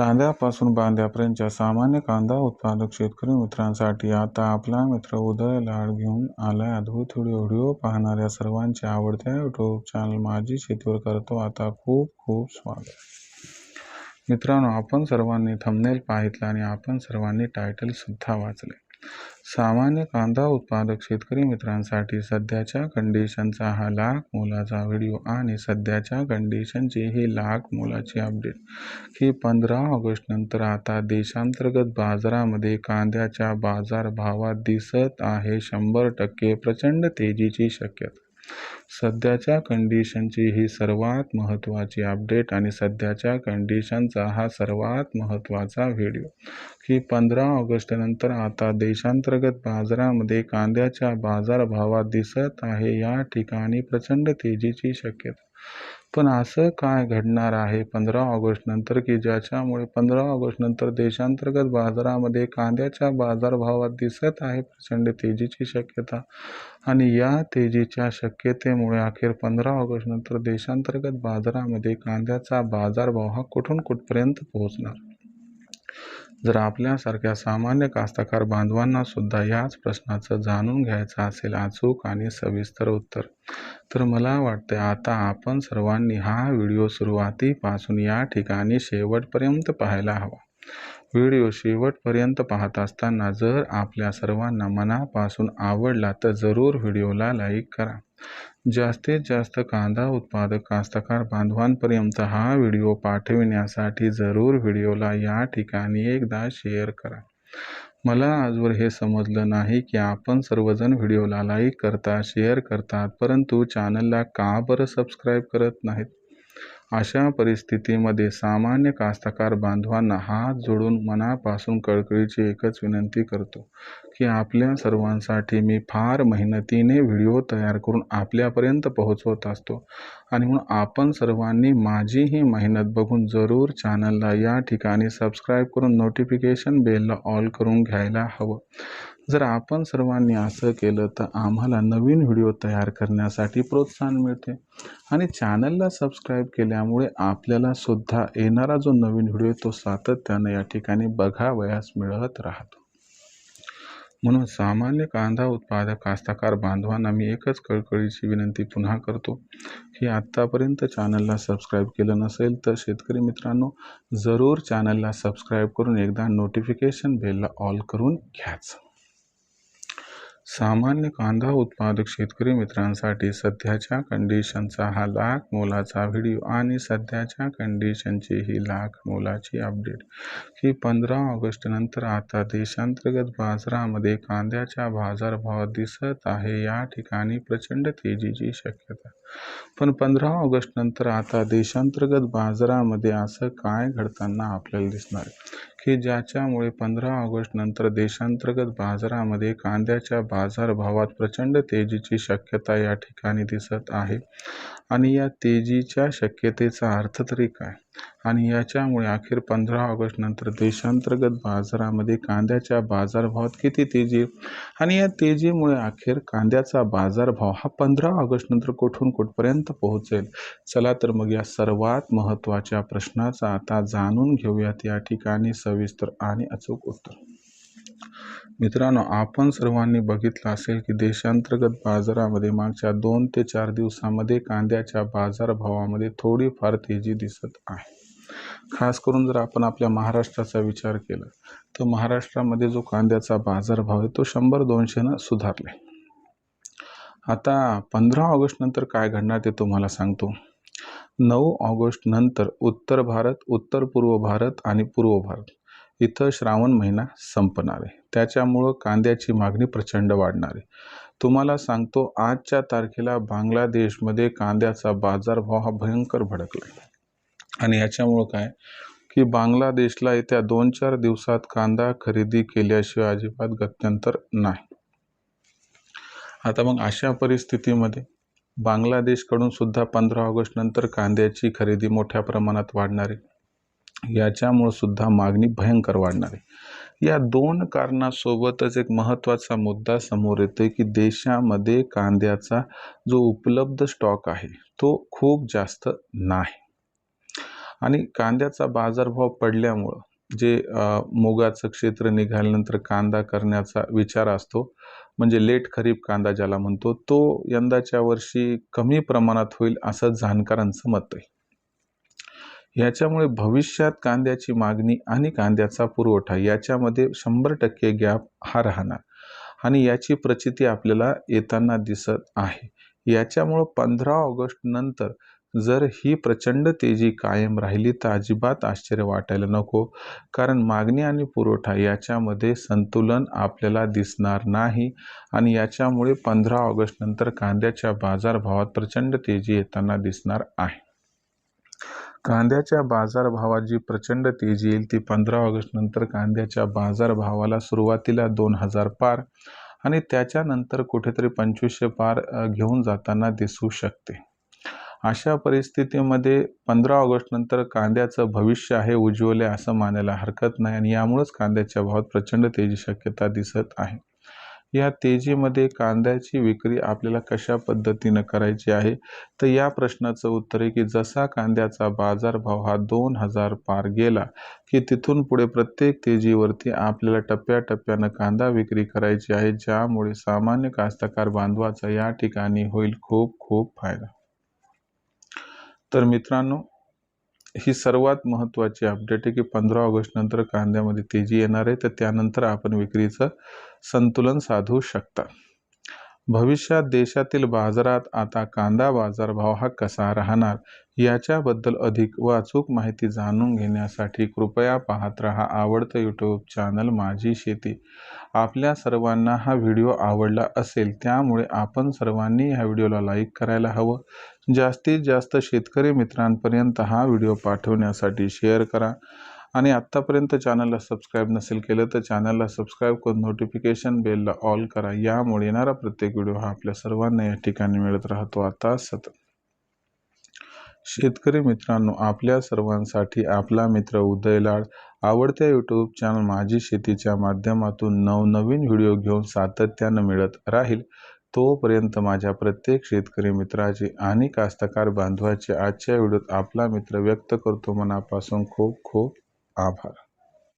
चांद्यापासून बांद्यापर्यंतच्या सामान्य कांदा उत्पादक शेतकरी मित्रांसाठी आता आपला मित्र उदय लाड घेऊन आलाय अद्भुत व्हिडिओ पाहणाऱ्या सर्वांच्या आवडत्या यूट्यूब चॅनल माझी शेतीवर करतो. आता खूप खूप स्वागत. मित्रांनो आपण सर्वांनी थंबनेल पाहितलं आणि आपण सर्वांनी टायटल सुद्धा वाचले सामान्य कांदा उत्पादक शेतकरी मित्रांसाठी सध्याच्या कंडिशनचा हा लाख मोलाचा व्हिडिओ आणि सध्याच्या कंडिशनचे ही लाख मोलाची अपडेट की पंधरा ऑगस्ट नंतर आता देशांतर्गत बाजारामध्ये कांद्याच्या बाजारभावात दिसत आहे शंभर टक्के प्रचंड तेजीची शक्यता. सध्याच्या कंडिशनची ही सर्वात महत्त्वाची अपडेट आणि सध्याच्या कंडिशनचा हा सर्वात महत्त्वाचा व्हिडिओ की पंधरा ऑगस्टनंतर आता देशांतर्गत बाजारामध्ये कांद्याच्या बाजारभावात दिसत आहे या ठिकाणी प्रचंड तेजीची शक्यता. पण असं काय घडणार आहे पंधरा ऑगस्ट नंतर की ज्याच्यामुळे पंधरा ऑगस्ट नंतर देशांतर्गत बाजारामध्ये कांद्याच्या बाजारभावात दिसत आहे प्रचंड तेजीची शक्यता? आणि या तेजीच्या शक्यतेमुळे अखेर पंधरा ऑगस्ट नंतर देशांतर्गत बाजारामध्ये कांद्याचा बाजारभाव हा कुठून कुठपर्यंत पोहोचणार? जर आपल्यासारख्या सामान्य कास्तकार बांधवांना सुद्धा याच प्रश्नाचं जाणून घ्यायचं असेल अचूक आणि सविस्तर उत्तर तर मला वाटते आता आपण सर्वांनी हा व्हिडिओ सुरुवातीपासून या ठिकाणी शेवटपर्यंत पाहायला हवा. व्हिडिओ शेवटपर्यंत पाहत असताना जर आपल्या सर्वांना मनापासून आवडला तर जरूर व्हिडिओला लाईक करा. जास्तीत जास्त कांदा उत्पादक कास्तकार बांधवांपर्यंत हा व्हिडिओ पाठविण्यासाठी जरूर व्हिडिओला या ठिकाणी एकदा शेअर करा. मला आजवर हे समजलं नाही की आपण सर्वजण व्हिडिओला लाईक करता शेअर करतात परंतु चॅनलला का बरं सबस्क्राईब करत नाहीत? अशा परिस्थितीमध्ये सामान्य कास्तकार बांधवांना हात जोडून मनापासून कळकळीची एकच विनंती करतो की आपल्या सर्वांसाठी मी फार मेहनतीने व्हिडिओ तयार करून आपल्यापर्यंत पोहोचवत असतो. आणि म्हणून आपण सर्वांनी माझी ही मेहनत बघून जरूर चॅनलला या ठिकाणी सबस्क्राईब करून नोटिफिकेशन बेलला ऑल करून घ्यायला हवं. जर आपण सर्वांनी असं केलं तर आम्हाला नवीन व्हिडिओ तयार करण्यासाठी प्रोत्साहन मिळते. आणि चॅनलला सबस्क्राईब केल्यामुळे आपल्याला सुद्धा येणारा जो नवीन व्हिडिओ तो सातत्यानं या ठिकाणी बघावयास मिळत राहतो. म्हणून सामान्य कांदा उत्पादक कास्तकार बांधवांना मी एकच कळकळीची विनंती पुन्हा करतो की आत्तापर्यंत चॅनलला सबस्क्राईब केलं नसेल तर शेतकरी मित्रांनो जरूर चॅनलला सबस्क्राईब करून एकदा नोटिफिकेशन बेलला ऑल करून घ्याच. सामान्य कांदा उत्पादक शेतकरी मित्रांसाठी सध्याच्या कंडिशनचा हा लाख मोलाचा व्हिडिओ आणि सध्याच्या कंडिशनची ही लाख मोलाची अपडेट ही पंधरा ऑगस्ट नंतर आता देशांतर्गत बाजारामध्ये कांद्याच्या बाजारभाव दिसत आहे या ठिकाणी प्रचंड तेजीची शक्यता. पण पंधरा ऑगस्ट नंतर आता देशांतर्गत बाजारामध्ये असं काय घडताना आपल्याला दिसणार की ज्याच्यामुळे पंधरा ऑगस्ट नंतर देशांतर्गत बाजारामध्ये कांद्याच्या बाजारभावात प्रचंड तेजीची शक्यता या ठिकाणी दिसत आहे. आणि या तेजीच्या शक्यतेचा अर्थ तरी काय? आणि याच्यामुळे अखेर पंधरा ऑगस्ट नंतर देशांतर्गत बाजारामध्ये कांद्याच्या बाजारभावात किती तेजी? आणि या तेजीमुळे अखेर कांद्याचा बाजारभाव हा पंधरा ऑगस्ट नंतर कुठून कुठपर्यंत पोहोचेल? चला तर मग या सर्वात महत्त्वाच्या प्रश्नाचा आता जाणून घेऊयात. या ठिकाणी सविस्तर आणि अचूक उत्तर. मित्रांनो आपण सर्वांनी बघितलं असेल की देशांतर्गत बाजारामध्ये मागच्या दोन ते चार दिवसामध्ये कांद्याच्या बाजारभावामध्ये थोडीफार तेजी दिसत आहे. खास करून जर आपण आपल्या महाराष्ट्राचा विचार केला तर महाराष्ट्रामध्ये जो कांद्याचा बाजारभाव आहे तो शंभर दोनशेनं सुधारले आता पंधरा ऑगस्ट नंतर काय घडणार ते तुम्हाला सांगतो. नऊ ऑगस्ट नंतर उत्तर भारत उत्तर पूर्व भारत आणि पूर्व भारत. इथं श्रावण महिना संपणार आहे. त्याच्यामुळं कांद्याची मागणी प्रचंड वाढणार. आहे तुम्हाला सांगतो आजच्या तारखेला बांगलादेशमध्ये कांद्याचा बाजारभाव हा भयंकर भडकला आणि याच्यामुळं काय? की बांगलादेशला येत्या दोन चार दिवसात कांदा खरेदी केल्याशिवाय अजिबात गत्यंतर नाही. आता मग अशा परिस्थितीमध्ये बांगलादेशकडून सुद्धा पंधरा ऑगस्ट नंतर कांद्याची खरेदी मोठ्या प्रमाणात वाढणार आहे. याच्यामुळं सुद्धा मागणी भयंकर वाढणार आहे. या दोन कारणासोबतच एक महत्त्वाचा मुद्दा समोर येतो आहे की देशामध्ये कांद्याचा जो उपलब्ध स्टॉक आहे तो खूप जास्त नाही. आणि कांद्याचा बाजारभाव पडल्यामुळं जे मुगाचं क्षेत्र निघाल्यानंतर कांदा करण्याचा विचार असतो म्हणजे लेट खरीप कांदा ज्याला म्हणतो तो यंदाच्या वर्षी कमी प्रमाणात होईल असं जाणकारांचं मत आहे. याच्यामुळे भविष्यात कांद्याची मागणी आणि कांद्याचा पुरवठा याच्यामध्ये शंभर टक्के गॅप हा राहणार. आणि याची प्रचिती आपल्याला येताना दिसत आहे. याच्यामुळं पंधरा ऑगस्ट नंतर जर ही प्रचंड तेजी कायम राहिली तर अजिबात आश्चर्य वाटायला नको. कारण मागणी आणि पुरवठा याच्यामध्ये संतुलन आपल्याला दिसणार नाही. आणि याच्यामुळे पंधरा ऑगस्ट नंतर कांद्याच्या बाजारभावात प्रचंड तेजी येताना दिसणार आहे. कांद्याच्या बाजारभावात जी प्रचंड तेजी येईल ती पंधरा ऑगस्ट नंतर कांद्याच्या बाजारभावाला सुरुवातीला दोन हजार पार आणि त्याच्यानंतर कुठेतरी पंचवीसशे पार घेऊन जाताना दिसू शकते. अशा परिस्थितीमध्ये पंधरा ऑगस्ट नंतर कांद्याचं भविष्य आहे उज्ज्वल आहे असं मानायला हरकत नाही आणि यामुळेच कांद्याच्या भावात प्रचंड तेजी शक्यता दिसत आहे. या तेजीमध्ये कांद्याची विक्री आपल्याला कशा पद्धतीनं करायची आहे? तर या प्रश्नाचं उत्तर आहे की जसा कांद्याचा बाजारभाव हा दोन हजार पार गेला की तिथून पुढे प्रत्येक तेजीवरती आपल्याला टप्प्याटप्प्यानं कांदा विक्री करायची आहे ज्यामुळे सामान्य कास्तकार बांधवाचा या ठिकाणी होईल खूप खूप फायदा. तर मित्रांनो ही सर्वात महत्त्वाची अपडेट आहे की पंधरा ऑगस्ट नंतर कांद्यामध्ये तेजी येणार आहे तर त्यानंतर आपण विक्रीचं संतुलन साधू शकता. भविष्यात देशातील बाजारात आता कांदा बाजारभाव हा कसा राहणार याच्याबद्दल अधिक व अचूक माहिती जाणून घेण्यासाठी कृपया पाहत रहा आवडतं यूट्यूब चॅनल माझी शेती. आपल्या सर्वांना हा व्हिडिओ आवडला असेल त्यामुळे आपण सर्वांनी ह्या व्हिडिओला लाईक करायला हवं. जास्तीत जास्त शेतकरी मित्रांपर्यंत हा व्हिडिओ पाठवण्यासाठी शेअर करा. आणि आत्तापर्यंत चॅनलला सबस्क्राईब नसेल केलं तर चॅनलला सबस्क्राईब करून नोटिफिकेशन बेलला ऑल करा. यामुळे येणारा प्रत्येक व्हिडिओ हा आपल्या सर्वांना या ठिकाणी मिळत राहतो. आता सतत शेतकरी मित्रांनो आपल्या सर्वांसाठी आपला मित्र उदय लाड. आवडत्या यूट्यूब चॅनल माझी शेतीच्या माध्यमातून नवनवीन व्हिडिओ घेऊन सातत्यानं मिळत राहील. तोपर्यंत माझ्या प्रत्येक शेतकरी मित्राचे आणि कास्तकार बांधवाचे आजच्या व्हिडिओत आपला मित्र व्यक्त करतो. मनापासून खूप खूप आभार.